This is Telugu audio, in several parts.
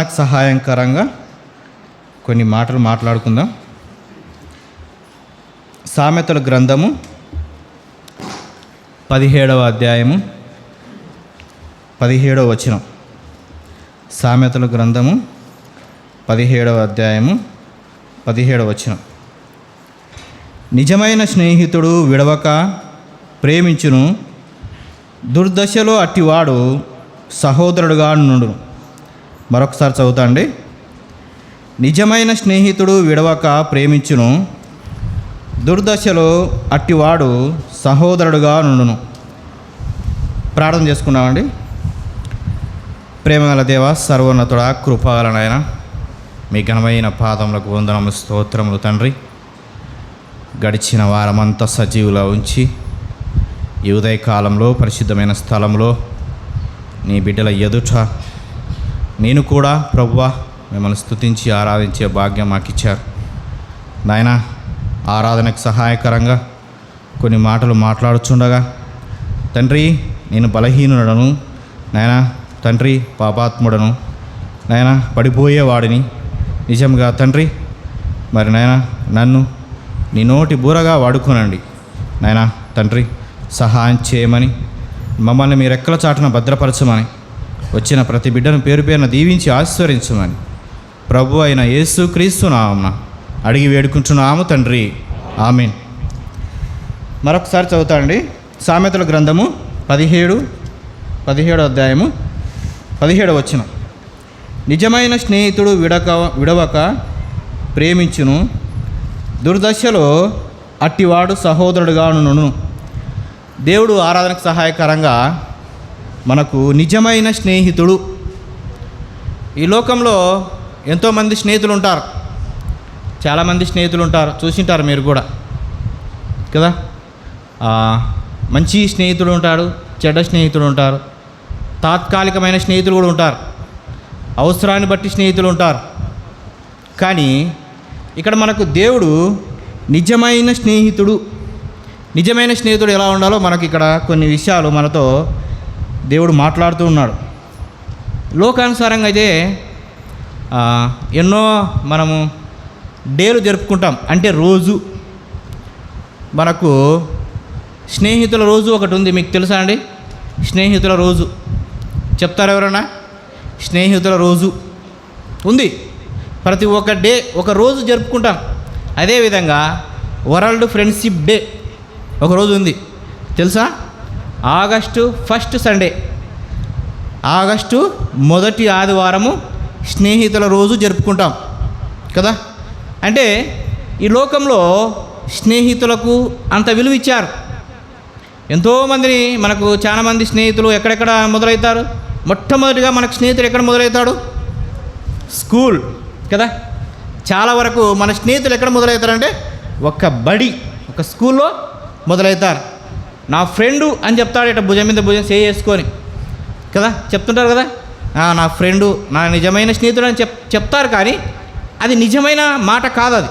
నాకు సహాయకరంగా కొన్ని మాటలు మాట్లాడుకుందాం. సామెతల గ్రంథము పదిహేడవ అధ్యాయము పదిహేడవ వచనం. సామెతల గ్రంథము పదిహేడవ అధ్యాయము పదిహేడవ వచనం. నిజమైన స్నేహితుడు విడవక ప్రేమించును దుర్దశలో అట్టివాడు సహోదరుడుగా నుండును. మరొకసారి చదువుతా అండి. నిజమైన స్నేహితుడు విడవక ప్రేమించును. దుర్దశలో అట్టివాడు సహోదరుడుగా నుండును. ప్రార్థన చేసుకున్నామండి ప్రేమగల దేవ సర్వోన్నతుడ నాయన మీ ఘనమైన పాదములకు వందనము స్తోత్రములు తండ్రి. గడిచిన వారమంతా సజీవులా ఉంచి ఈ ఉదయకాలంలో పరిశుద్ధమైన స్థలంలో నీ బిడ్డల ఎదుట నేను కూడా ప్రభువా మిమ్మల్ని స్తుతించి ఆరాధించే భాగ్యం మాకు ఇచ్చారు నాయన ఆరాధనకు సహాయకరంగా కొన్ని మాటలు మాట్లాడుచుండగా తండ్రి నేను బలహీనుడను. నాయన తండ్రి పాపాత్ముడను. నాయన పడిపోయేవాడిని నిజంగా తండ్రి మరి నాయన నన్ను నీ నోటి బూరగా వాడుకోనండి. నాయన తండ్రి సహాయం చేయమని మమ్మల్ని మీ రెక్కల చాటున భద్రపరచమని. వచ్చిన ప్రతి బిడ్డను పేరు పేరున దీవించి ఆశీర్వదించమని. ప్రభు అయిన యేసు క్రీస్తు నామన అడిగి వేడుకుంటున్నాము తండ్రి. ఆమెన్. మరొకసారి చదువుతాండి సామెతల గ్రంథము పదిహేడు పదిహేడు అధ్యాయము పదిహేడు వచ్చిన నిజమైన స్నేహితుడు విడక విడవక ప్రేమించును. దుర్దశలో అట్టివాడు సహోదరుడుగా దేవుడు ఆరాధనకు సహాయకరంగా మనకు నిజమైన స్నేహితుడు. ఈ లోకంలో ఎంతోమంది స్నేహితులు ఉంటారు చాలామంది స్నేహితులు ఉంటారు చూసింటారు మీరు కూడా. కదా? మంచి స్నేహితుడు ఉంటాడు చెడ్డ స్నేహితుడు ఉంటారు తాత్కాలికమైన స్నేహితులు కూడా ఉంటారు అవసరాన్ని బట్టి స్నేహితులు ఉంటారు. కానీ ఇక్కడ మనకు దేవుడు నిజమైన స్నేహితుడు. నిజమైన స్నేహితుడు ఎలా ఉండాలో మనకి ఇక్కడ కొన్ని విషయాలు మనతో దేవుడు మాట్లాడుతూ ఉన్నాడు. లోకానుసారంగా అయితే ఎన్నో మనము డేలు జరుపుకుంటాం. అంటే రోజు. మనకు స్నేహితుల రోజు ఒకటి ఉంది. మీకు తెలుసా అండి? స్నేహితుల రోజు. చెప్తారు ఎవరైనా స్నేహితుల రోజు ఉంది. ప్రతి ఒక్క డే ఒక రోజు జరుపుకుంటాం. అదేవిధంగా వరల్డ్ ఫ్రెండ్షిప్ డే ఒక రోజు ఉంది. తెలుసా? August first Sunday. ఆగస్టు మొదటి ఆదివారము స్నేహితుల రోజు జరుపుకుంటాం కదా? అంటే ఈ లోకంలో స్నేహితులకు అంత విలువ ఇచ్చారు. ఎంతోమందిని మనకు చాలామంది స్నేహితులు ఎక్కడెక్కడ మొదలవుతారు మొట్టమొదటిగా మనకు స్నేహితుడు ఎక్కడ మొదలవుతాడు స్కూల్ కదా? చాలా వరకు మన స్నేహితులు ఎక్కడ మొదలవుతారంటే ఒక బడి ఒక స్కూల్లో మొదలవుతారు నా ఫ్రెండు అని చెప్తాడు ఇట భుజం మీద భుజం సే చేసుకొని. కదా? చెప్తుంటారు కదా? నా ఫ్రెండు నా నిజమైన స్నేహితుడు అని చెప్ చెప్తారు కానీ అది నిజమైన మాట కాదు అది.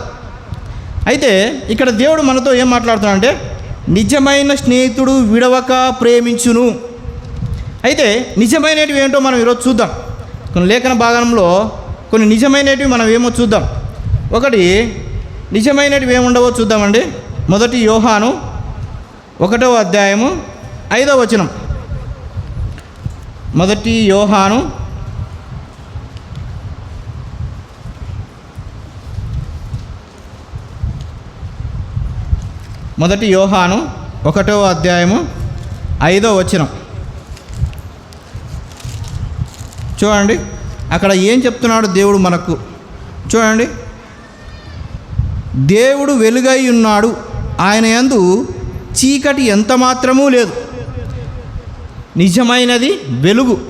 అయితే ఇక్కడ దేవుడు మనతో ఏం మాట్లాడుతున్నాడంటే నిజమైన స్నేహితుడు విడవక ప్రేమించును. అయితే నిజమైనటివి ఏంటో మనం ఈరోజు చూద్దాం. కొన్ని లేఖన భాగంలో కొన్ని నిజమైనటివి మనం ఏమో చూద్దాం. ఒకటి నిజమైనటివి ఏముండవో చూద్దామండి. మొదటి యోహాను ఒకటో అధ్యాయము ఐదో వచనం. మొదటి యోహాను మొదటి యోహాను ఒకటో అధ్యాయము ఐదో వచనం. చూడండి అక్కడ ఏం చెప్తున్నాడు దేవుడు మనకు? చూడండి దేవుడు వెలుగై ఉన్నాడు. ఆయన యందు చీకటి ఎంత మాత్రమూ లేదు. నిజమైనది వెలుగు.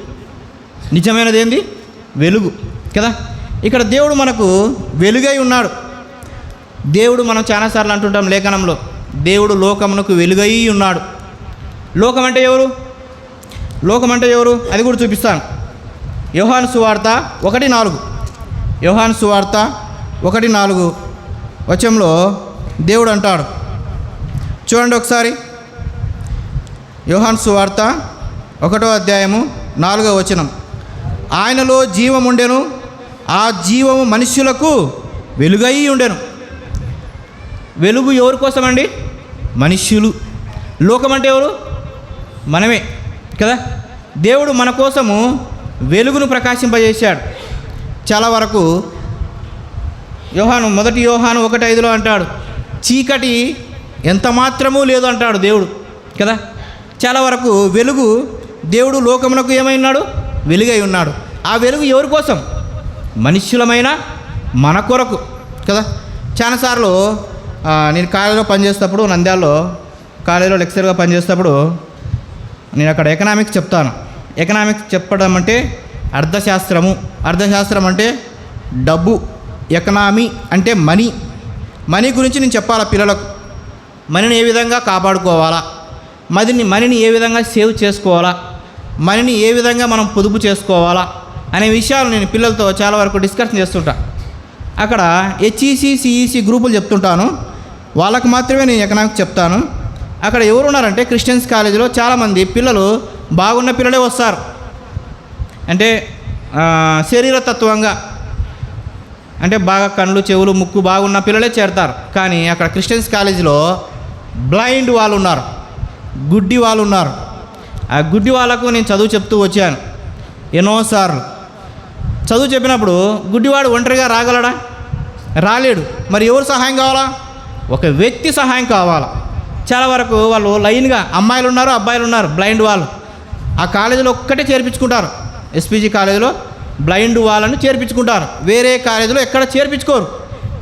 నిజమైనది ఏంది వెలుగు. కదా? ఇక్కడ దేవుడు మనకు వెలుగై ఉన్నాడు. దేవుడు మనం చాలాసార్లు అంటుంటాం లేఖనంలో దేవుడు లోకమునకు వెలుగై ఉన్నాడు. లోకం అంటే ఎవరు? లోకం అంటే ఎవరు? అది కూడా చూపిస్తాను. యోహాన్ సువార్త ఒకటి నాలుగు. యోహాన్ సువార్త ఒకటి నాలుగు వచంలో దేవుడు అంటాడు. చూడండి ఒకసారి. యోహాన్ సువార్త ఒకటో అధ్యాయము నాలుగో వచనం. ఆయనలో జీవముండెను ఆ జీవము మనుష్యులకు వెలుగై ఉండెను. వెలుగు ఎవరి కోసమండి? మనుష్యులు. లోకం అంటే ఎవరు? మనమే కదా? దేవుడు మన కోసము వెలుగును ప్రకాశింపజేశాడు. చాలా వరకు యోహాను మొదటి యోహాను ఒకటి ఐదులో అంటాడు చీకటి ఎంత మాత్రమూ లేదు అంటాడు దేవుడు కదా? చాలా వరకు వెలుగు దేవుడు లోకమునకు ఏమై ఉన్నాడు? వెలుగై ఉన్నాడు. ఆ వెలుగు ఎవరి కోసం? మనుష్యులమైన మన కొరకు కదా? చాలాసార్లు నేను కాలేజీలో పనిచేసేటప్పుడు నంద్యాలలో కాలేజీలో లెక్చర్గా పనిచేసేటప్పుడు నేను అక్కడ ఎకనామిక్స్ చెప్తాను. ఎకనామిక్స్ చెప్పడం అంటే అర్థశాస్త్రము. అర్థశాస్త్రం అంటే డబ్బు ఎకనామీ అంటే మనీ మనీ గురించి నేను చెప్పాలా పిల్లలకు? మనీని ఏ విధంగా కాపాడుకోవాలా? మదిని మనీని ఏ విధంగా సేవ్ చేసుకోవాలా? మనీని ఏ విధంగా మనం పొదుపు చేసుకోవాలా? అనే విషయాలు నేను పిల్లలతో చాలా వరకు డిస్కషన్ చేస్తుంటా. అక్కడ హెచ్ఈసి సిఈసి గ్రూపులు చెప్తుంటాను. వాళ్ళకు మాత్రమే నేను ఎకనామిక్స్ చెప్తాను. అక్కడ ఎవరు ఉన్నారంటే క్రిస్టియన్స్ కాలేజీలో చాలామంది పిల్లలు బాగున్న పిల్లలే వస్తారు. అంటే శరీరతత్వంగా. అంటే బాగా కళ్ళు చెవులు ముక్కు బాగున్న పిల్లలే చేరతారు. కానీ అక్కడ క్రిస్టియన్స్ కాలేజీలో బ్లైండ్ వాళ్ళు ఉన్నారు గుడ్డి వాళ్ళు ఉన్నారు. ఆ గుడ్డి వాళ్ళకు నేను చదువు చెప్తూ వచ్చాను. ఎన్నోసార్లు చదువు చెప్పినప్పుడు గుడ్డివాడు ఒంటరిగా రాగలడా? రాలేడు. మరి ఎవరు సహాయం కావాలా? ఒక వ్యక్తి సహాయం కావాలా? చాలా వరకు వాళ్ళు లైన్గా అమ్మాయిలు ఉన్నారు అబ్బాయిలు ఉన్నారు బ్లైండ్ వాళ్ళు. ఆ కాలేజీలో ఒక్కటే చేర్పించుకుంటారు. ఎస్పీజీ కాలేజీలో బ్లైండ్ వాళ్ళని చేర్పించుకుంటారు. వేరే కాలేజీలో ఎక్కడ చేర్పించుకోరు.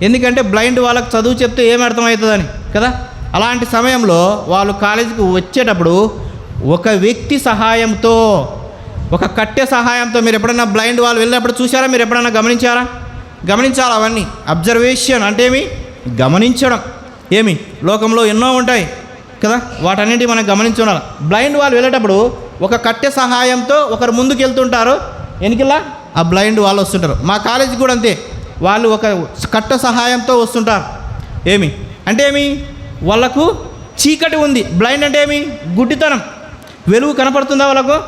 ఎందుకంటే బ్లైండ్ వాళ్ళకి చదువు చెప్తే ఏం అర్థమవుతుందని కదా? అలాంటి సమయంలో వాళ్ళు కాలేజీకి వచ్చేటప్పుడు ఒక వ్యక్తి సహాయంతో ఒక కట్టె సహాయంతో మీరు ఎప్పుడైనా బ్లైండ్ వాళ్ళు వెళ్ళినప్పుడు చూసారా మీరు ఎప్పుడైనా గమనించారా? గమనించాలి అవన్నీ? అబ్జర్వేషన్ అంటే ఏమి? గమనించడం. ఏమి? లోకంలో ఎన్నో ఉంటాయి కదా? వాటన్నిటి మనం గమనించుకోవాలి బ్లైండ్ వాళ్ళు వెళ్ళేటప్పుడు ఒక కట్టె సహాయంతో ఒకరు ముందుకు వెళ్తుంటారు. వెనుకలా ఆ బ్లైండ్ వాళ్ళు వస్తుంటారు. మా కాలేజీ కూడా అంతే. వాళ్ళు ఒక కట్ట సహాయంతో వస్తుంటారు. ఏమి? అంటే ఏమి? వాళ్ళకు చీకటి ఉంది. బ్లైండ్ అంటే ఏమి? గుడ్డితనం. వెలుగు కనపడుతుందా వాళ్ళకు?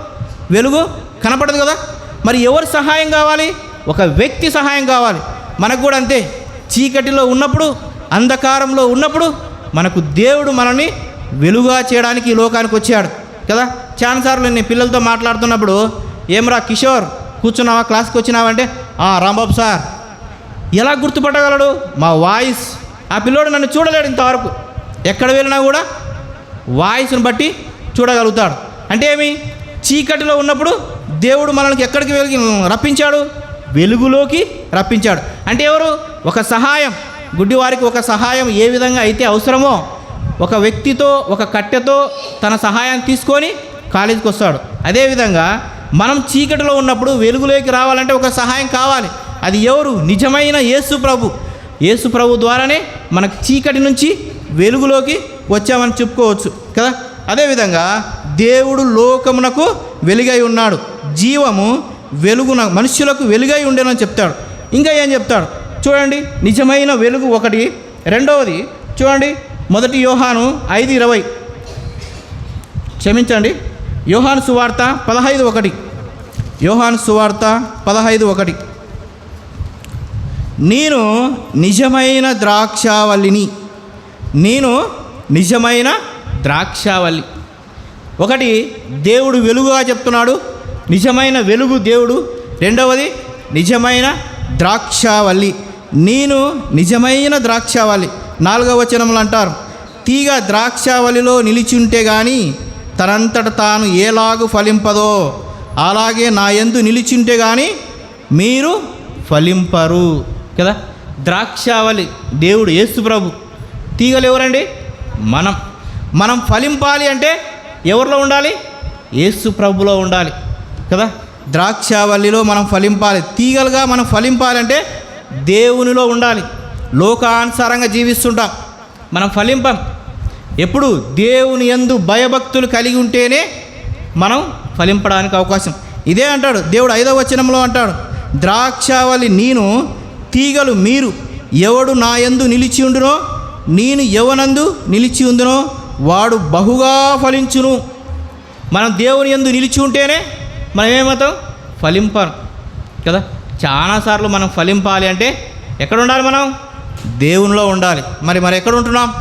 వెలుగు కనపడదు కదా? మరి ఎవరు సహాయం కావాలి? ఒక వ్యక్తి సహాయం కావాలి. మనకు కూడా అంతే. చీకటిలో ఉన్నప్పుడు అంధకారంలో ఉన్నప్పుడు మనకు దేవుడు మనల్ని వెలుగా చేయడానికి ఈ లోకానికి వచ్చాడు. కదా? చాలాసార్లు నేను పిల్లలతో మాట్లాడుతున్నప్పుడు ఏమరా కిషోర్ కూర్చున్నావా? క్లాస్కి వచ్చినావంటే "ఆ, రాంబాబు సార్. ఎలా గుర్తుపట్టగలడు? మా వాయిస్. ఆ పిల్లోడు నన్ను చూడలేడు ఇంతవరకు. ఎక్కడ వెళ్ళినా కూడా వాయిస్ని బట్టి చూడగలుగుతాడు. అంటే ఏమి? చీకటిలో ఉన్నప్పుడు దేవుడు మనల్ని ఎక్కడికి వెలిగి రప్పించాడు? వెలుగులోకి రప్పించాడు. అంటే ఎవరు? ఒక సహాయం. గుడ్డివారికి ఒక సహాయం ఏ విధంగా అయితే అవసరమో ఒక వ్యక్తితో ఒక కట్టెతో తన సహాయాన్ని తీసుకొని కాలేజీకి వస్తాడు. అదేవిధంగా మనం చీకటిలో ఉన్నప్పుడు వెలుగులోకి రావాలంటే ఒక సహాయం కావాలి. అది ఎవరు? నిజమైన యేసు ప్రభు. యేసు ప్రభు ద్వారానే మనకు చీకటి నుంచి వెలుగులోకి వచ్చామని చెప్పుకోవచ్చు కదా? అదేవిధంగా దేవుడు లోకమునకు వెలుగై ఉన్నాడు. జీవము వెలుగున మనుష్యులకు వెలుగై ఉండేనని చెప్తాడు. ఇంకా ఏం చెప్తాడు? చూడండి నిజమైన వెలుగు ఒకటి. రెండవది చూడండి మొదటి యోహాను ఐదు ఇరవై. క్షమించండి యోహాను సువార్త పదహైదు ఒకటి. యోహాను సువార్త పదహైదు ఒకటి. నేను నిజమైన ద్రాక్షావల్లిని నేను నిజమైన ద్రాక్షావళి ఒకటి దేవుడు వెలుగుగా చెప్తున్నాడు నిజమైన వెలుగు దేవుడు. రెండవది నిజమైన ద్రాక్షావల్లి. నేను నిజమైన ద్రాక్షావళి నాలుగవ వచనములు అంటారు తీగ ద్రాక్షావళిలో నిలిచి ఉంటే గాని తనంతట తాను ఏలాగు ఫలింపదో? అలాగే నా ఎందు నిలిచింటే కానీ మీరు ఫలింపరు. కదా? ద్రాక్షావళి దేవుడు యేసు ప్రభు. తీగలు ఎవరండి మనం. మనం ఫలింపాలి అంటే ఎవరిలో ఉండాలి? యేసు ప్రభులో ఉండాలి. కదా? ద్రాక్షావల్లిలో మనం ఫలింపాలి. తీగలుగా మనం ఫలింపాలంటే దేవునిలో ఉండాలి. లోకానుసారంగా జీవిస్తుంటాం. మనం ఫలింపం. ఎప్పుడు? దేవుని ఎందు భయభక్తులు కలిగి ఉంటేనే మనం ఫలింపడానికి అవకాశం. ఇదే అంటాడు. దేవుడు ఐదవ వచనంలో అంటాడు. ద్రాక్షావళి నేను తీగలు మీరు ఎవడు నా ఎందు నిలిచి ఉండునో నేను ఎవనందు నిలిచి ఉందునో వాడు బహుగా ఫలించును. మనం దేవుని యందు నిలిచి ఉంటేనే మనం ఏమవుతాం? ఫలింపం కదా? చాలాసార్లు మనం ఫలింపాలి అంటే ఎక్కడ ఉండాలి మనం? దేవునిలో ఉండాలి. మరి మరి ఎక్కడ ఉంటున్నాం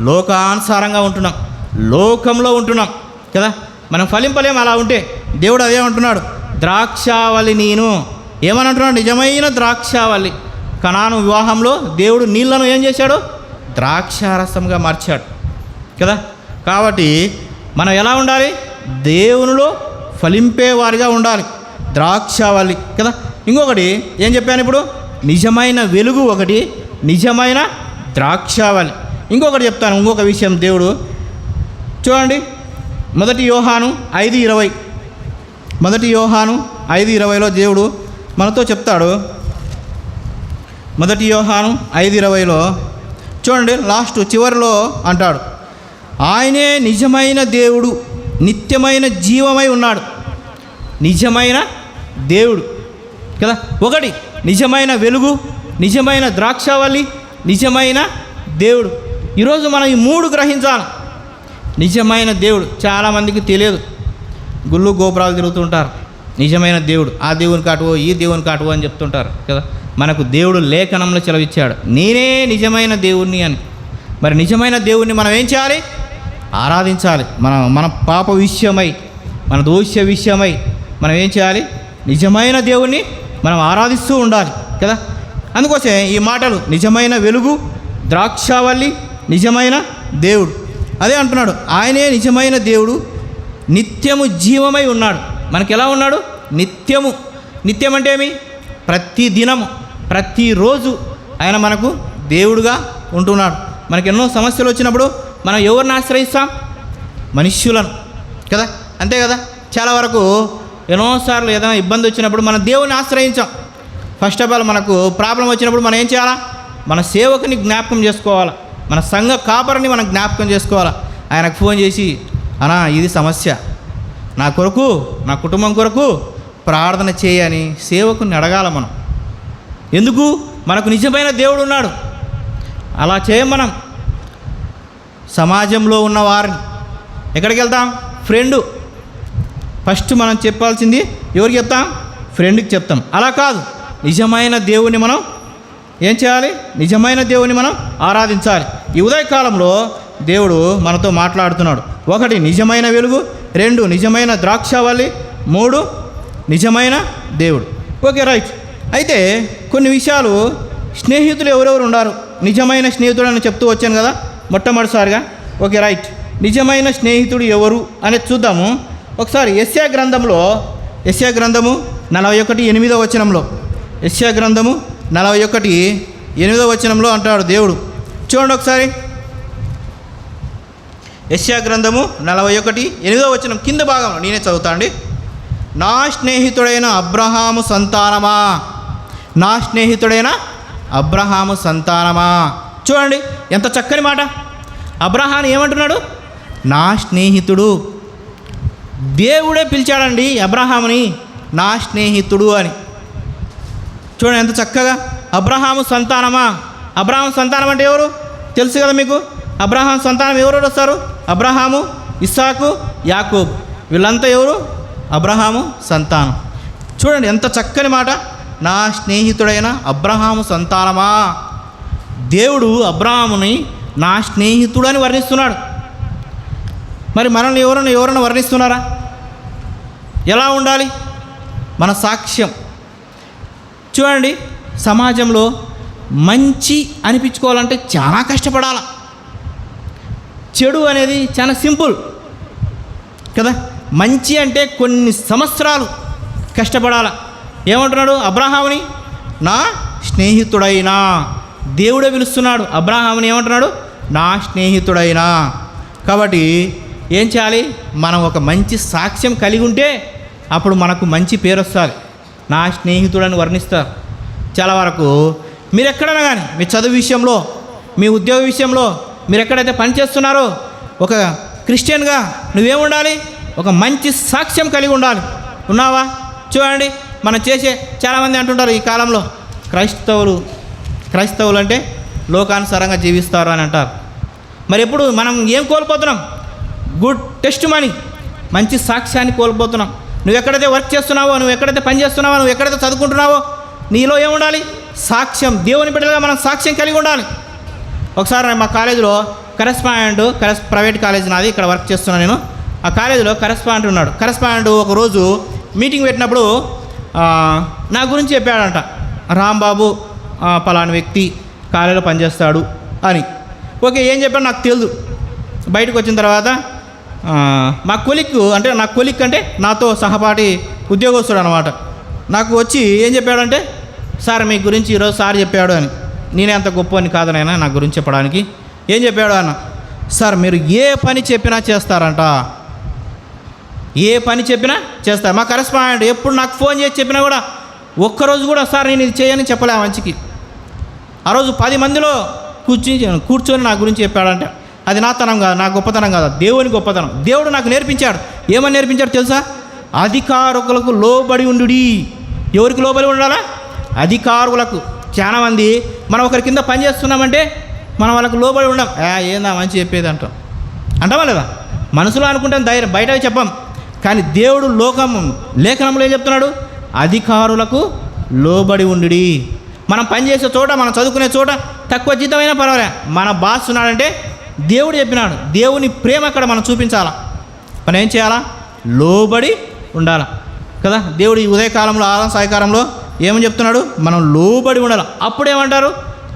లోకానుసారంగా ఉంటున్నాం. లోకంలో ఉంటున్నాం. కదా? మనం ఫలింపలేం అలా ఉంటే. దేవుడు అదే అంటున్నాడు. ద్రాక్షావళి నేను. ఏమని అంటున్నాడు? నిజమైన ద్రాక్షావళి. కణాను వివాహంలో దేవుడు నీళ్ళను ఏం చేశాడు? ద్రాక్షారసంగా మార్చాడు. కదా? కాబట్టి మనం ఎలా ఉండాలి? దేవునిలో ఫలింపేవారిగా ఉండాలి. ద్రాక్షావళి కదా? ఇంకొకటి ఏం చెప్పాను ఇప్పుడు? నిజమైన వెలుగు ఒకటి నిజమైన ద్రాక్షావళి. ఇంకొకటి చెప్తాను ఇంకొక విషయం దేవుడు. చూడండి మొదటి యోహాను ఐదు ఇరవై. మొదటి యోహాను ఐదు ఇరవైలో దేవుడు మనతో చెప్తాడు. మొదటి యోహాను ఐదు ఇరవైలో చూడండి లాస్ట్ చివరిలో అంటాడు ఆయనే నిజమైన దేవుడు నిత్యమైన జీవమై ఉన్నాడు. నిజమైన దేవుడు కదా? ఒకటి నిజమైన వెలుగు నిజమైన ద్రాక్షావళి నిజమైన దేవుడు. ఈరోజు మనం ఈ మూడు గ్రహించాలి. నిజమైన దేవుడు చాలామందికి తెలియదు. గుళ్ళు గోపురాలు తిరుగుతుంటారు. నిజమైన దేవుడు ఆ దేవుని కాటువో ఈ దేవుని కాటువో అని చెప్తుంటారు కదా? మనకు దేవుడు లేఖనంలో చెలవిచ్చాడు. నేనే నిజమైన దేవుణ్ణి అని. మరి నిజమైన దేవుణ్ణి మనం ఏం చేయాలి? ఆరాధించాలి. మన మన పాప విషయమై మన దోష విషయమై మనం ఏం చేయాలి? నిజమైన దేవుణ్ణి మనం ఆరాధిస్తూ ఉండాలి కదా? అందుకోసం ఈ మాటలు నిజమైన వెలుగు ద్రాక్షావల్లి నిజమైన దేవుడు అదే అంటున్నాడు ఆయనే నిజమైన దేవుడు నిత్యము జీవమై ఉన్నాడు మనకి ఎలా ఉన్నాడు? నిత్యము. నిత్యం అంటే ఏమి? ప్రతి దినము ప్రతిరోజు ఆయన మనకు దేవుడుగా ఉంటున్నాడు. మనకి ఎన్నో సమస్యలు వచ్చినప్పుడు మనం ఎవరిని ఆశ్రయిస్తాం? మనుష్యులను. కదా? అంతే కదా? చాలా వరకు ఎన్నోసార్లు ఏదైనా ఇబ్బంది వచ్చినప్పుడు మనం దేవుని ఆశ్రయించాం. ఫస్ట్ ఆఫ్ ఆల్ మనకు ప్రాబ్లం వచ్చినప్పుడు మనం ఏం చేయాలా? మన సేవకుని జ్ఞాపకం చేసుకోవాలా. మన సంఘ కాపరిని మనం జ్ఞాపకం చేసుకోవాలా. ఆయనకు ఫోన్ చేసి అనా ఇది సమస్య. నా కొరకు నా కుటుంబం కొరకు ప్రార్థన చేయని సేవకుని అడగాల మనం. ఎందుకు? మనకు నిజమైన దేవుడు ఉన్నాడు. అలా చేయం మనం. సమాజంలో ఉన్న వారిని. ఎక్కడికి వెళ్తాం? ఫ్రెండు. ఫస్ట్ మనం చెప్పాల్సింది ఎవరికి చెప్తాం? ఫ్రెండ్కి చెప్తాం. అలా కాదు. నిజమైన దేవుని మనం ఏం చేయాలి? నిజమైన దేవుని మనం ఆరాధించాలి. ఈ ఉదయకాలంలో దేవుడు మనతో మాట్లాడుతున్నాడు. ఒకటి నిజమైన వెలుగు. రెండు నిజమైన ద్రాక్షావళి మూడు నిజమైన దేవుడు. Okay right. అయితే కొన్ని విషయాలు స్నేహితులు ఎవరెవరు ఉన్నారు నిజమైన స్నేహితుడు అని చెప్తూ వచ్చాను కదా మొట్టమొదటిసారిగా. Okay right. నిజమైన స్నేహితుడు ఎవరు అనేది చూద్దాము. ఒకసారి ఎస్యా గ్రంథంలో ఎస్యా గ్రంథము నలభై ఒకటి ఎనిమిదో వచనంలో ఎస్యా గ్రంథము నలభై ఒకటి ఎనిమిదో వచనంలో అంటాడు దేవుడు. చూడండి ఒకసారి. యశ్యా గ్రంథము నలభై ఒకటి ఎనిమిదో వచనం కింద భాగంలో నేనే చదువుతా అండి నా స్నేహితుడైన అబ్రహాము సంతానమా? నా స్నేహితుడైన అబ్రహాము సంతానమా? చూడండి ఎంత చక్కని మాట. అబ్రహాన్ని ఏమంటున్నాడు? నా స్నేహితుడు. దేవుడే పిలిచాడండి అబ్రహాముని నా స్నేహితుడు అని. చూడండి ఎంత చక్కగా. అబ్రహాము సంతానమా? అబ్రహాం సంతానం అంటే ఎవరు? తెలుసు కదా మీకు? అబ్రహాం సంతానం ఎవరు వస్తారు? అబ్రహాము ఇస్సాకు యాకూబ్. వీళ్ళంతా ఎవరు? అబ్రహాము సంతానం. చూడండి ఎంత చక్కని మాట. నా స్నేహితుడైన అబ్రహాము సంతానమా? దేవుడు అబ్రహాముని నా స్నేహితుడని వర్ణిస్తున్నాడు. మరి మనల్ని ఎవరైనా ఎవరైనా వర్ణిస్తున్నారా? ఎలా ఉండాలి? మన సాక్ష్యం. చూడండి సమాజంలో మంచి అనిపించుకోవాలంటే చాలా కష్టపడాల. చెడు అనేది చాలా సింపుల్. కదా? మంచి అంటే కొన్ని సంవత్సరాలు కష్టపడాల. ఏమంటున్నాడు అబ్రహాముని? నా స్నేహితుడైనా. దేవుడే పిలుస్తున్నాడు. అబ్రహాముని ఏమంటున్నాడు? నా స్నేహితుడైనా. కాబట్టి ఏం చేయాలి? మనం ఒక మంచి సాక్ష్యం కలిగి ఉంటే అప్పుడు మనకు మంచి పేరు వస్తుంది. నా స్నేహితుడని వర్ణిస్తారు. చాలా వరకు మీరు ఎక్కడైనా కానీ మీ చదువు విషయంలో మీ ఉద్యోగ విషయంలో మీరు ఎక్కడైతే పనిచేస్తున్నారో ఒక క్రిస్టియన్గా నువ్వేం ఉండాలి? ఒక మంచి సాక్ష్యం కలిగి ఉండాలి. ఉన్నావా? చూడండి. మనం చేసే చాలామంది అంటుంటారు ఈ కాలంలో క్రైస్తవులు క్రైస్తవులు అంటే లోకానుసారంగా జీవిస్తారు అని అంటారు. మరి ఎప్పుడు మనం ఏం కోల్పోతున్నాం? గుడ్ టెస్ట్ మనీ మంచి సాక్ష్యాన్ని కోల్పోతున్నాం. నువ్వు ఎక్కడైతే వర్క్ చేస్తున్నావో నువ్వు ఎక్కడైతే పని చేస్తున్నావో నువ్వు ఎక్కడైతే చదువుకుంటున్నావో నీలో ఏముండాలి? సాక్ష్యం దేవుని బిడ్డలుగా మనం సాక్ష్యం కలిగి ఉండాలి. ఒకసారి మా కాలేజీలో కరెస్పాండెంట్ కరెస్ ప్రైవేట్ కాలేజ్ నాది ఇక్కడ వర్క్ చేస్తున్నాను నేను. ఆ కాలేజీలో కరెస్పాండెంట్ ఉన్నాడు. కరెస్పాండెంట్ ఒకరోజు మీటింగ్ పెట్టినప్పుడు నా గురించి చెప్పాడంట. రాంబాబు ఆ, పలానా వ్యక్తి కాలేలో పనిచేస్తాడు అని. ఓకే ఏం చెప్పాడు నాకు తెలియదు బయటకు వచ్చిన తర్వాత మా కొలిక్ అంటే నా కొలిక్ అంటే నాతో సహపాఠి ఉద్యోగస్తుడు అనమాట నాకు వచ్చి ఏం చెప్పాడంటే సార్ మీ గురించి ఈరోజు సార్ చెప్పాడు అని. నేనే అంత గొప్ప అని కాదు నాయన నా గురించి చెప్పడానికి. ఏం చెప్పాడు అన్న. సార్ మీరు ఏ పని చెప్పినా చేస్తారంట. ఏ పని చెప్పినా చేస్తారు. మా కరెస్పాండెంట్ ఎప్పుడు నాకు ఫోన్ చేసి చెప్పినా కూడా ఒక్కరోజు కూడా సార్ నేను ఇది చేయని చెప్పలే ఆ మంచికి. ఆ రోజు పది మందిలో కూర్చుని కూర్చొని నా గురించి చెప్పాడంటే. అది నా తనం కాదు నా గొప్పతనం కాదు. దేవుని గొప్పతనం. దేవుడు నాకు నేర్పించాడు. ఏమని నేర్పించాడు తెలుసా? అధికారులకు లోబడి ఉండు ఎవరికి లోబడి ఉండాలా? అధికారులకు. చాలా మంది మనం ఒకరి కింద పని చేస్తున్నామంటే మనం వాళ్ళకు లోబడి ఉండం. ఏందా మంచి చెప్పేది అంటాం. అంటామా లేదా? మనసులో అనుకుంటాం ధైర్యం. బయట చెప్పాం. కానీ దేవుడు లోకం లేఖనంలో ఏం చెప్తున్నాడు? అధికారులకు లోబడి ఉండి మనం పనిచేసే చోట మనం చదువుకునే చోట తక్కువ జీతమైనా పర్వాలే. మన బాస్ ఉన్నాడంటే దేవుడు చెప్పినాడు. దేవుని ప్రేమ అక్కడ మనం చూపించాలా? మనం ఏం చేయాలా? లోబడి ఉండాలా. కదా? దేవుడు ఈ ఉదయకాలంలో ఆరం సాయకాలంలో ఏమని చెప్తున్నాడు? మనం లోబడి ఉండాలి. అప్పుడేమంటారు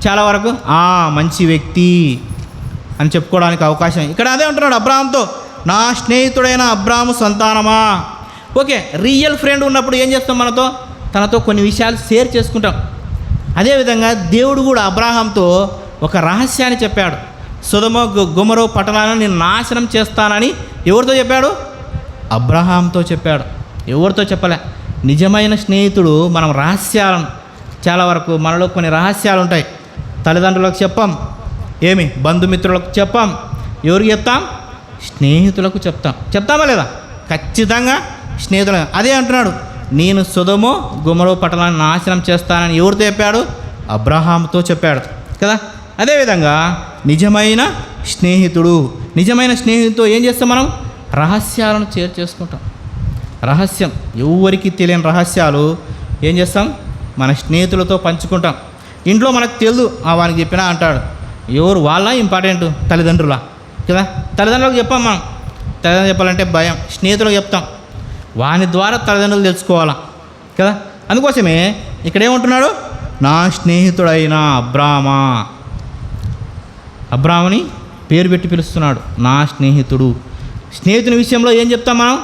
చాలా వరకు "ఆ, మంచి వ్యక్తి అని చెప్పుకోవడానికి అవకాశం. ఇక్కడ అదే అంటున్నాడు అబ్రాహంతో. నా స్నేహితుడైన అబ్రాహము సంతానమా? ఓకే రియల్ ఫ్రెండ్ ఉన్నప్పుడు ఏం చేస్తాం మనతో? తనతో కొన్ని విషయాలు షేర్ చేసుకుంటాం. అదేవిధంగా దేవుడు కూడా అబ్రాహాంతో ఒక రహస్యాన్ని చెప్పాడు. సుధమ గుమరో పట్టణాలను నేను నాశనం చేస్తానని ఎవరితో చెప్పాడు? అబ్రహాంతో చెప్పాడు. ఎవరితో చెప్పలే? నిజమైన స్నేహితుడు మనం రహస్యాలను చాలా వరకు మనలో కొన్ని రహస్యాలు ఉంటాయి. తల్లిదండ్రులకు చెప్పాం ఏమి? బంధుమిత్రులకు చెప్పాం ఎవరికి చెప్తాం? స్నేహితులకు చెప్తాం. చెప్తామా లేదా? ఖచ్చితంగా స్నేహితులు అదే అంటున్నాడు. నేను సుధమో గుమరో పట్టణాన్ని నాశనం చేస్తానని ఎవరితో చెప్పాడు? అబ్రహాంతో చెప్పాడు. కదా? అదేవిధంగా నిజమైన స్నేహితుడు నిజమైన స్నేహితుడితో ఏం చేస్తాం మనం? రహస్యాలను షేర్ చేసుకుంటాం. రహస్యం ఎవరికి తెలియని రహస్యాలు ఏం చేస్తాం? మన స్నేహితులతో పంచుకుంటాం. ఇంట్లో మనకు తెలియదు ఆ వానికి చెప్పినా అంటాడు. ఎవరు వాళ్ళ ఇంపార్టెంట్ తల్లిదండ్రుల? కదా? తల్లిదండ్రులకు చెప్పాం మనం తల్లిదండ్రులు చెప్పాలంటే భయం స్నేహితులకు చెప్తాం. వాని ద్వారా తల్లిదండ్రులు తెలుసుకోవాలా? కదా? అందుకోసమే ఇక్కడేమంటున్నాడు నా స్నేహితుడైన అబ్రామా అబ్రాహ్మని పేరు పెట్టి పిలుస్తున్నాడు. నా స్నేహితుడు. స్నేహితుని విషయంలో ఏం చెప్తాం మనం?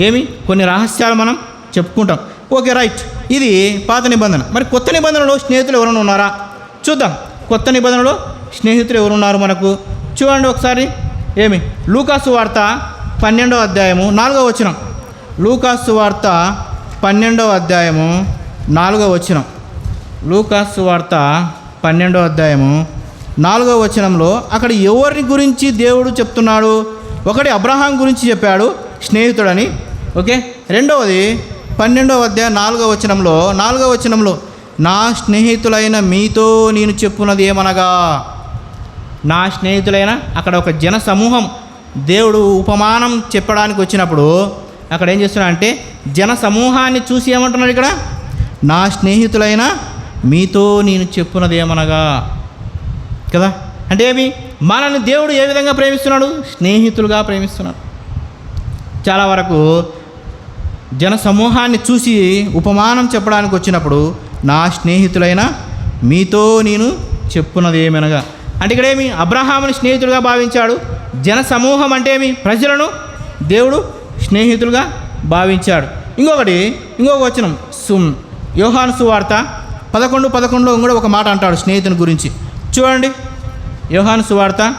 ఏమి? కొన్ని రహస్యాలు మనం చెప్పుకుంటాం. Okay right. ఇది పాత నిబంధన. మరి కొత్త నిబంధనలో స్నేహితులు ఎవరైనా ఉన్నారా? చూద్దాం. కొత్త నిబంధనలో స్నేహితులు ఎవరున్నారు మనకు? చూడండి ఒకసారి. ఏమి? లూకాసు వార్త పన్నెండవ అధ్యాయము నాలుగవ వచనం. లూకాసు వార్త పన్నెండవ అధ్యాయము నాలుగవ వచనం. లూకాసు వార్త పన్నెండో అధ్యాయము నాలుగో వచనంలో అక్కడ ఎవరిని గురించి దేవుడు చెప్తున్నాడు? ఒకటి అబ్రహాం గురించి చెప్పాడు స్నేహితుడని. ఓకే? రెండవది పన్నెండవ అధ్యాయం నాలుగో వచనంలో నాలుగో వచనంలో నా స్నేహితులైన మీతో నేను చెప్పున్నది ఏమనగా? నా స్నేహితులైన అక్కడ ఒక జన సమూహం దేవుడు ఉపమానం చెప్పడానికి వచ్చినప్పుడు అక్కడ ఏం చేస్తున్నాడు అంటే జన సమూహాన్ని చూసి ఏమంటున్నాడు ఇక్కడ? నా స్నేహితులైన మీతో నేను చెప్పున్నది ఏమనగా? కదా? అంటే ఏమి? మనల్ని దేవుడు ఏ విధంగా ప్రేమిస్తున్నాడు? స్నేహితులుగా ప్రేమిస్తున్నాడు. చాలా వరకు జన సమూహాన్ని చూసి ఉపమానం చెప్పడానికి వచ్చినప్పుడు నా స్నేహితులైన మీతో నేను చెప్పున్నది ఏమనగా? అంటే ఇక్కడ ఏమి? అబ్రహాముని స్నేహితుడుగా భావించాడు. జన సమూహం అంటే ఏమి? ప్రజలను దేవుడు స్నేహితులుగా భావించాడు. ఇంకొకటి ఇంకొక వచనం సుమ్ యోహాను సువార్త పదకొండు పదకొండులో కూడా ఒక మాట అంటాడు స్నేహితుని గురించి. చూడండి యోహాను సువార్త.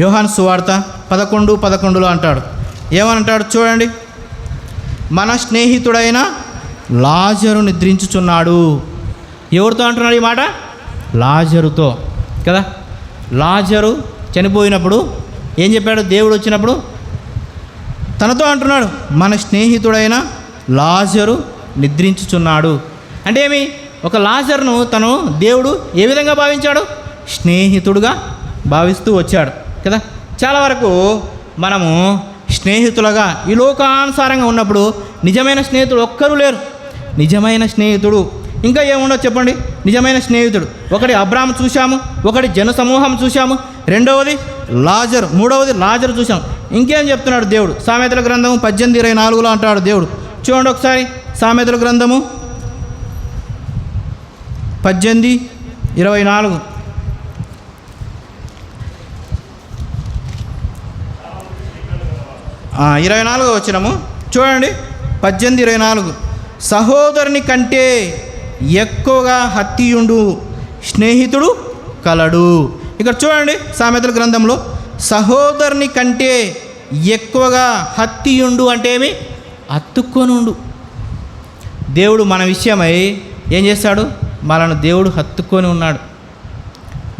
యోహాను సువార్త పదకొండు పదకొండులో అంటాడు. ఏమని అంటాడు? చూడండి. మన స్నేహితుడైన లాజరు నిద్రించుచున్నాడు. ఎవరితో అంటున్నాడు ఈ మాట? లాజరుతో. కదా? లాజరు చనిపోయినప్పుడు ఏం చెప్పాడు? దేవుడు వచ్చినప్పుడు తనతో అంటున్నాడు మన స్నేహితుడైన లాజరు నిద్రించుచున్నాడు. అంటే ఏమి? ఒక లాజర్ను తను దేవుడు ఏ విధంగా భావించాడు? స్నేహితుడుగా భావిస్తూ వచ్చాడు. కదా? చాలా వరకు మనము స్నేహితులుగా ఈ లోకానుసారంగా ఉన్నప్పుడు నిజమైన స్నేహితుడు ఒక్కరూ లేరు. నిజమైన స్నేహితుడు. ఇంకా ఏముండో చెప్పండి? నిజమైన స్నేహితుడు. ఒకటి అబ్రామ్ చూశాము ఒకటి జన సమూహం చూశాము రెండవది లాజర్ మూడవది లాజర్ చూశాం ఇంకేం చెప్తున్నాడు దేవుడు? సామెతల గ్రంథము పద్దెనిమిది ఇరవై నాలుగులో అంటాడు దేవుడు. చూడండి ఒకసారి సామెతల గ్రంథము పద్దెనిమిది ఇరవై నాలుగు. ఇరవై నాలుగు వచ్చినము చూడండి పద్దెనిమిది ఇరవై నాలుగు. సహోదరుని కంటే ఎక్కువగా హత్యుండు స్నేహితుడు కలడు. ఇక్కడ చూడండి సామెతల గ్రంథంలో సహోదరుని కంటే ఎక్కువగా హత్తియుండు అంటే ఏమి? హత్తుకొనుండు. దేవుడు మన విషయమై ఏం చేస్తాడు? మనను దేవుడు హత్తుకొని ఉన్నాడు.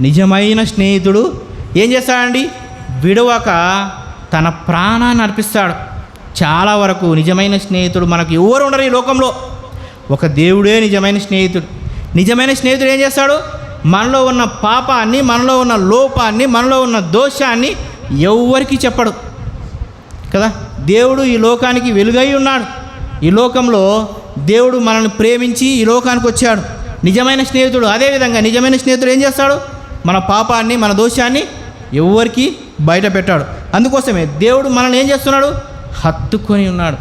నిజమైన స్నేహితుడు ఏం చేస్తాడండి? విడవక తన ప్రాణాన్ని అర్పిస్తాడు. చాలా వరకు నిజమైన స్నేహితుడు మనకు ఎవరు ఉండరు ఈ లోకంలో. ఒక దేవుడే నిజమైన స్నేహితుడు. నిజమైన స్నేహితుడు ఏం చేస్తాడు? మనలో ఉన్న పాపాన్ని మనలో ఉన్న లోపాన్ని మనలో ఉన్న దోషాన్ని ఎవ్వరికి చెప్పడు. కదా? దేవుడు ఈ లోకానికి వెలుగై ఉన్నాడు. ఈ లోకంలో దేవుడు మనల్ని ప్రేమించి ఈ లోకానికి వచ్చాడు. నిజమైన స్నేహితుడు అదేవిధంగా నిజమైన స్నేహితుడు ఏం చేస్తాడు? మన పాపాన్ని మన దోషాన్ని ఎవరికి బయట పెట్టాడు. అందుకోసమే దేవుడు మనల్ని ఏం చేస్తున్నాడు? హత్తుకొని ఉన్నాడు.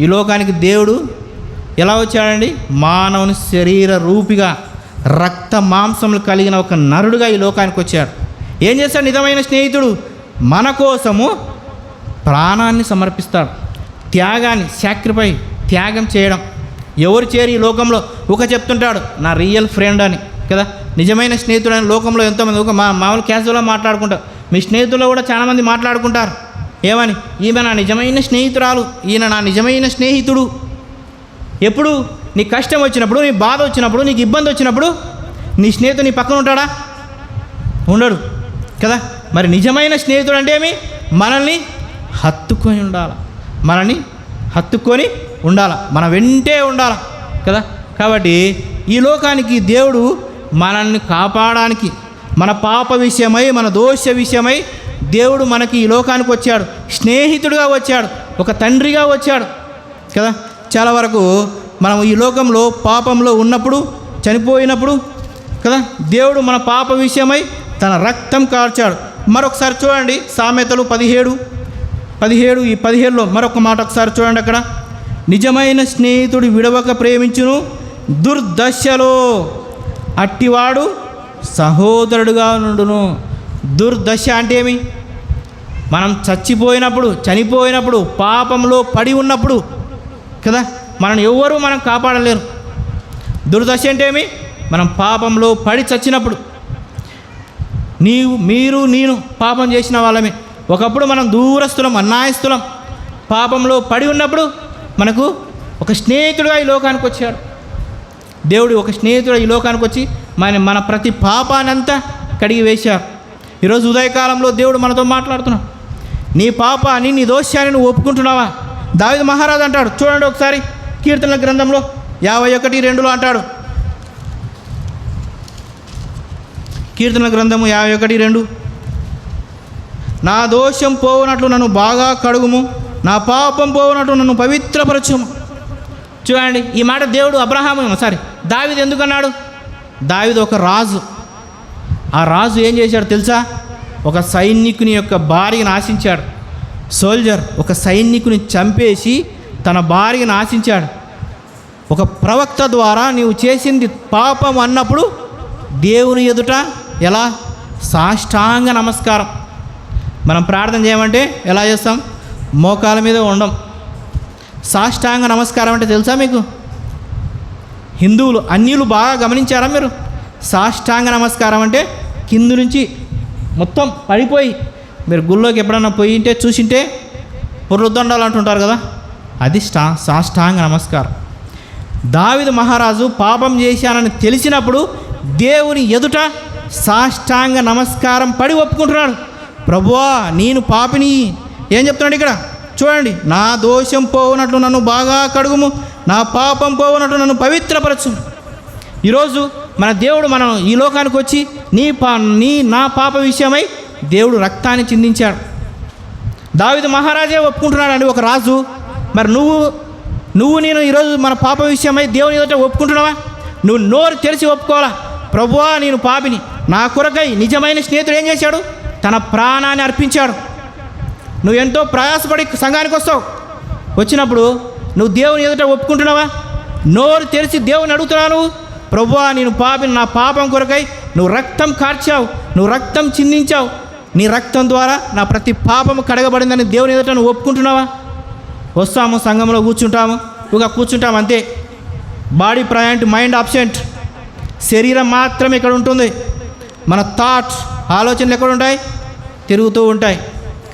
ఈ లోకానికి దేవుడు ఎలా వచ్చాడండి? మానవుని శరీర రూపిగా రక్త మాంసములు కలిగిన ఒక నరుడుగా ఈ లోకానికి వచ్చాడు. ఏం చేస్తాడు? నిజమైన స్నేహితుడు మన కోసము ప్రాణాన్ని సమర్పిస్తాడు. త్యాగాన్ని సాక్రిఫై త్యాగం చేయడం. ఎవరు చేరి ఈ లోకంలో? ఒక చెప్తుంటాడు నా రియల్ ఫ్రెండ్ అని. కదా? నిజమైన స్నేహితుడు అని లోకంలో ఎంతోమంది ఒక మా మామూలు క్యాజువల్గా మాట్లాడుకుంటారు. మీ స్నేహితుల్లో కూడా చాలామంది మాట్లాడుకుంటారు. ఏమని? ఈమె నా నిజమైన స్నేహితురాలు. ఈయన నా నిజమైన స్నేహితుడు. ఎప్పుడు? నీ కష్టం వచ్చినప్పుడు నీ బాధ వచ్చినప్పుడు నీకు ఇబ్బంది వచ్చినప్పుడు నీ స్నేహితుడు నీ పక్కన ఉంటాడా? ఉండడు. కదా? మరి నిజమైన స్నేహితుడు అంటే ఏమి? మనల్ని హత్తుకొని ఉండాలి. మనల్ని హత్తుకొని ఉండాల. మన వెంటే ఉండాల. కదా? కాబట్టి ఈ లోకానికి దేవుడు మనల్ని కాపాడడానికి మన పాప విషయమై మన దోష విషయమై దేవుడు మనకి ఈ లోకానికి వచ్చాడు. స్నేహితుడిగా వచ్చాడు. ఒక తండ్రిగా వచ్చాడు. కదా? చాలా వరకు మనం ఈ లోకంలో పాపంలో ఉన్నప్పుడు చనిపోయినప్పుడు కదా? దేవుడు మన పాప విషయమై తన రక్తం కార్చాడు. మరొకసారి చూడండి సామెతలు పదిహేడు. పదిహేడు ఈ పదిహేడులో మరొక మాట ఒకసారి చూడండి అక్కడ. నిజమైన స్నేహితుడు విడవక ప్రేమించును దుర్దశలో అట్టివాడు సహోదరుడుగా నుండును. దుర్దశ అంటే ఏమి? మనం చచ్చిపోయినప్పుడు చనిపోయినప్పుడు పాపంలో పడి ఉన్నప్పుడు కదా? మనం ఎవ్వరూ మనం కాపాడలేరు. దుర్దశ అంటే ఏమి? మనం పాపంలో పడి చచ్చినప్పుడు. నీవు మీరు నేను పాపం చేసిన వాళ్ళమే. ఒకప్పుడు మనం దూరస్తులం అన్నాయస్తులం పాపంలో పడి ఉన్నప్పుడు మనకు ఒక స్నేహితుడుగా ఈ లోకానికి వచ్చాడు. దేవుడు ఒక స్నేహితుడు ఈ లోకానికి వచ్చి మన మన ప్రతి పాపానంతా కడిగి వేశారు ఈరోజు ఉదయకాలంలో దేవుడు మనతో మాట్లాడుతున్నాడు. నీ పాపాన్ని నీ దోషాన్ని నువ్వు ఒప్పుకుంటున్నావా? దావిద మహారాజు అంటాడు చూడండి ఒకసారి కీర్తనల గ్రంథంలో యాభై ఒకటి రెండులో అంటాడు. కీర్తన గ్రంథము యాభై ఒకటి రెండు. నా దోషం పోవునట్లు నన్ను బాగా కడుగుము నా పాపం పోవునట్లు నన్ను పవిత్రపరచుము. చూడండి ఈ మాట దేవుడు అబ్రహాము సారీ దావిది ఎందుకన్నాడు దావిది ఒక రాజు. ఆ రాజు ఏం చేశాడు తెలుసా? ఒక సైనికుని యొక్క భార్యను ఆశించాడు సోల్జర్ ఒక సైనికుని చంపేసి తన భార్యను ఆశించాడు ఒక ప్రవక్త ద్వారా నీవు చేసింది పాపం అన్నప్పుడు దేవుని ఎదుట ఎలా? సాష్టాంగ నమస్కారం. మనం ప్రార్థన చేయమంటే ఎలా చేస్తాం? మోకాల మీద ఉండం. సాష్టాంగ నమస్కారం అంటే తెలుసా మీకు? హిందువులు అన్యులు బాగా గమనించారా మీరు? సాష్టాంగ నమస్కారం అంటే కింద నుంచి మొత్తం పడిపోయి మీరు గుళ్ళోకి ఎప్పుడన్నా పోయింటే చూసింటే పుర్రుదండాలు అంటుంటారు కదా అది స్టా సాష్టాంగ నమస్కారం. దావిద మహారాజు పాపం చేశానని తెలిసినప్పుడు దేవుని ఎదుట సాష్టాంగ నమస్కారం పడి ఒప్పుకుంటున్నాడు. ప్రభువా నేను పాపిని. ఏం చెప్తున్నాడు ఇక్కడ? చూడండి నా దోషం పోవునట్లు నన్ను బాగా కడుగుము నా పాపం పోవునట్లు నన్ను పవిత్రపరచు ఈరోజు మన దేవుడు మనం ఈ లోకానికి వచ్చి నీ పా నీ నా పాప విషయమై దేవుడు రక్తాన్ని చిందించాడు. దావిదు మహారాజే ఒప్పుకుంటున్నాడండి ఒక రాజు. మరి నువ్వు నువ్వు నేను ఈరోజు మన పాప విషయమై దేవుని ఎదుట ఒప్పుకుంటున్నావా? నువ్వు నోరు తెరిచి ఒప్పుకోవాలా? ప్రభువా నేను పాపిని. నా కొరకై నిజమైన స్నేహితుడు ఏం చేశాడు? తన ప్రాణాన్ని అర్పించాడు. నువ్వు ఎంతో ప్రయాసపడి సంఘానికి వస్తావు. వచ్చినప్పుడు నువ్వు దేవుని ఎదుట ఒప్పుకుంటున్నావా? నోరు తెరిచి దేవుని అడుగుతున్నావు నువ్వు? ప్రభువా నేను పాపి నా పాపం కొరకై నువ్వు రక్తం కార్చావు నువ్వు రక్తం చిందించావు. నీ రక్తం ద్వారా నా ప్రతి పాపము కడగబడిందని దేవుని ఎదుట నువ్వు ఒప్పుకుంటున్నావా? వస్తాము సంఘంలో కూర్చుంటాము. ఇక కూర్చుంటాము అంతే. బాడీ ప్రయాంట్ మైండ్ అబ్సెంట్ శరీరం మాత్రం ఇక్కడ ఉంటుంది? మన థాట్స్ ఆలోచనలు ఎక్కడ ఉంటాయి? తిరుగుతూ ఉంటాయి.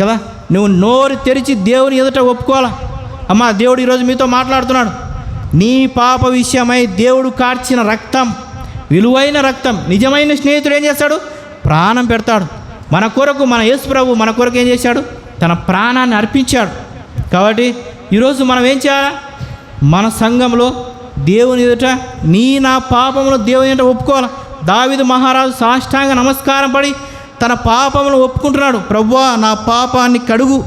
కదా? నువ్వు నోరు తెరిచి దేవుని ఎదుట ఒప్పుకోవాలా? అమ్మా దేవుడు ఈరోజు మీతో మాట్లాడుతున్నాడు. నీ పాప విషయమై దేవుడు కార్చిన రక్తం విలువైన రక్తం నిజమైన స్నేహితుడు ఏం చేస్తాడు? ప్రాణం పెడతాడు. మన కొరకు మన యేసు ప్రభు మన కొరకు ఏం చేశాడు? తన ప్రాణాన్ని అర్పించాడు. కాబట్టి ఈరోజు మనం ఏం చేయాలా? మన సంఘంలో దేవుని ఎదుట నీ నా పాపములు దేవుని ఎదుట ఒప్పుకోవాలి? దావిదు మహారాజు సాష్టాంగ నమస్కారం పడి తన పాపములు ఒప్పుకుంటున్నాడు. ప్రభువా నా పాపాన్ని కడుగు.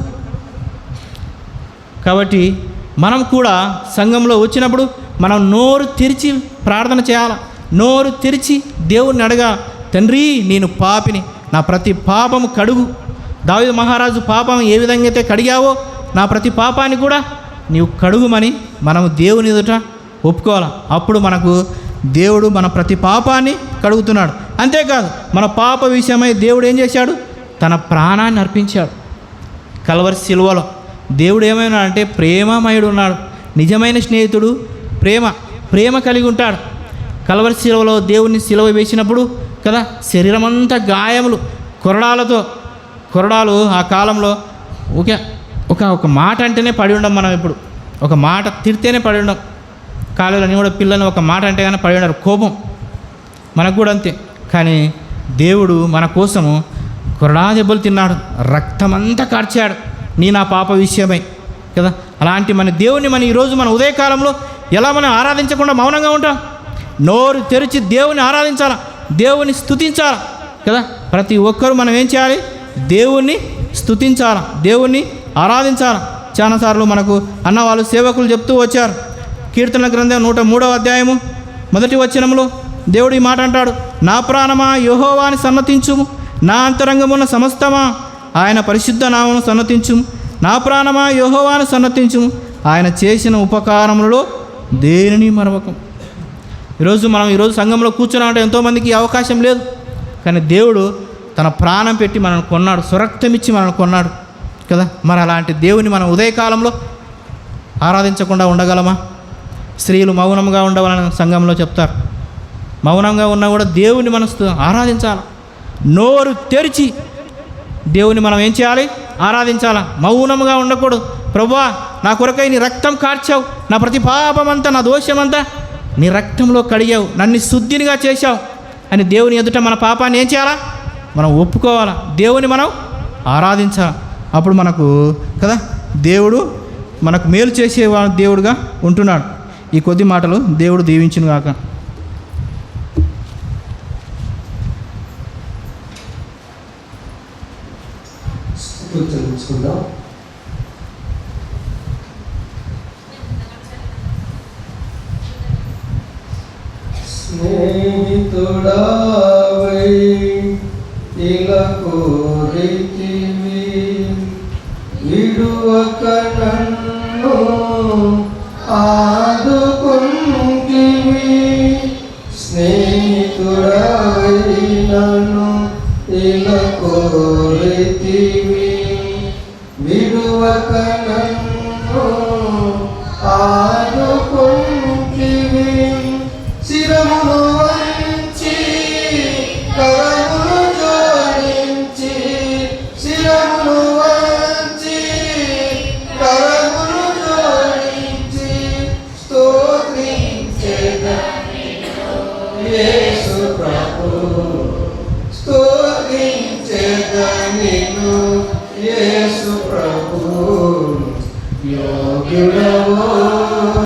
కాబట్టి మనం కూడా సంఘంలో వచ్చినప్పుడు మనం నోరు తెరిచి ప్రార్థన చేయాలి? నోరు తెరిచి దేవుణ్ణి అడగా తండ్రి నేను పాపిని. నా ప్రతి పాపము కడుగు. దావిద మహారాజు పాపం ఏ విధంగా అయితే కడిగావో నా ప్రతి పాపాన్ని కూడా నీవు కడుగుమని మనము దేవుని ఎదుట ఒప్పుకోవాలి? అప్పుడు మనకు దేవుడు మన ప్రతి పాపాన్ని కడుగుతున్నాడు. అంతేకాదు మన పాప విషయమై దేవుడు ఏం చేశాడు? తన ప్రాణాన్ని అర్పించాడు. కలవరి సిలువలో దేవుడు ఏమైనా అంటే ప్రేమమయుడు ఉన్నాడు. నిజమైన స్నేహితుడు ప్రేమ ప్రేమ కలిగి ఉంటాడు. కలవరి శిలవలో దేవుడిని శిలవ వేసినప్పుడు కదా శరీరమంతా గాయములు కొరడాలతో కొరడాలు ఆ కాలంలో ఒక ఒక ఒక మాట అంటేనే పడి ఉండం మనం ఇప్పుడు. ఒక మాట తిడితేనే పడి ఉండం. కాలేజీలో కూడా పిల్లల్ని ఒక మాట అంటే కానీ పడి ఉండరు. కోపం. మనకు కూడా అంతే. కానీ దేవుడు మన కోసము కొరడా దెబ్బలు తిన్నాడు. రక్తమంతా కార్చాడు. నీ నా పాప విషయమై కదా? అలాంటి మన దేవుని మన ఈరోజు మన ఉదయకాలంలో ఎలా మనం ఆరాధించకుండా మౌనంగా ఉంటాం? నోరు తెరిచి దేవుని ఆరాధించాలా? దేవుని స్థుతించాలా కదా? ప్రతి ఒక్కరూ మనం ఏం చేయాలి? దేవుణ్ణి స్థుతించాలా దేవుణ్ణి ఆరాధించాలా? చాలాసార్లు మనకు అన్న వాళ్ళు సేవకులు చెప్తూ వచ్చారు. కీర్తన గ్రంథం నూట మూడవ అధ్యాయము మొదటి వచనంలో దేవుడు ఈ మాట అంటాడు. నా ప్రాణమా? యెహోవాని సన్నతించుము. నా అంతరంగమున్న సమస్తమా? ఆయన పరిశుద్ధ నామను సన్నతించుము. నా ప్రాణమా యోహోవాను సన్నతించుము. ఆయన చేసిన ఉపకారములలో దేనిని మరవకం? ఈరోజు మనం ఈరోజు సంఘంలో కూర్చున్నామంటే ఎంతోమందికి అవకాశం లేదు. కానీ దేవుడు తన ప్రాణం పెట్టి మనల్ని కొన్నాడు. సురక్తమిచ్చి మనల్ని కొన్నాడు. కదా? మరి అలాంటి దేవుని మనం ఉదయకాలంలో ఆరాధించకుండా ఉండగలమా? స్త్రీలు మౌనంగా ఉండవాలని సంఘంలో చెప్తారు. మౌనంగా ఉన్నా కూడా దేవుని మనసు ఆరాధించాలి. నోరు తెరిచి దేవుని మనం ఏం చేయాలి? ఆరాధించాలా? మౌనముగా ఉండకూడదు. ప్రభువా నా కొరకై నీ రక్తం కార్చావు. నా ప్రతి పాపమంతా నా దోషమంతా నీ రక్తంలో కడిగావు. నన్ను శుద్ధినిగా చేశావు. అని దేవుని ఎదుట మన పాపాన్ని ఏం చేయాలా? మనం ఒప్పుకోవాలా? దేవుని మనం ఆరాధించాలి? అప్పుడు మనకు కదా? దేవుడు మనకు మేలు చేసే దేవుడుగా ఉంటున్నాడు. ఈ కొద్ది మాటలు దేవుడు దీవించును గాక కూర్చొనించుకుందాం స్నేహితుడావై ఇలా కోరితివి విడువక నన్ను ఆదుకుంటివి. స్నేహితుడావై నన్ను ఇలా కోరితివి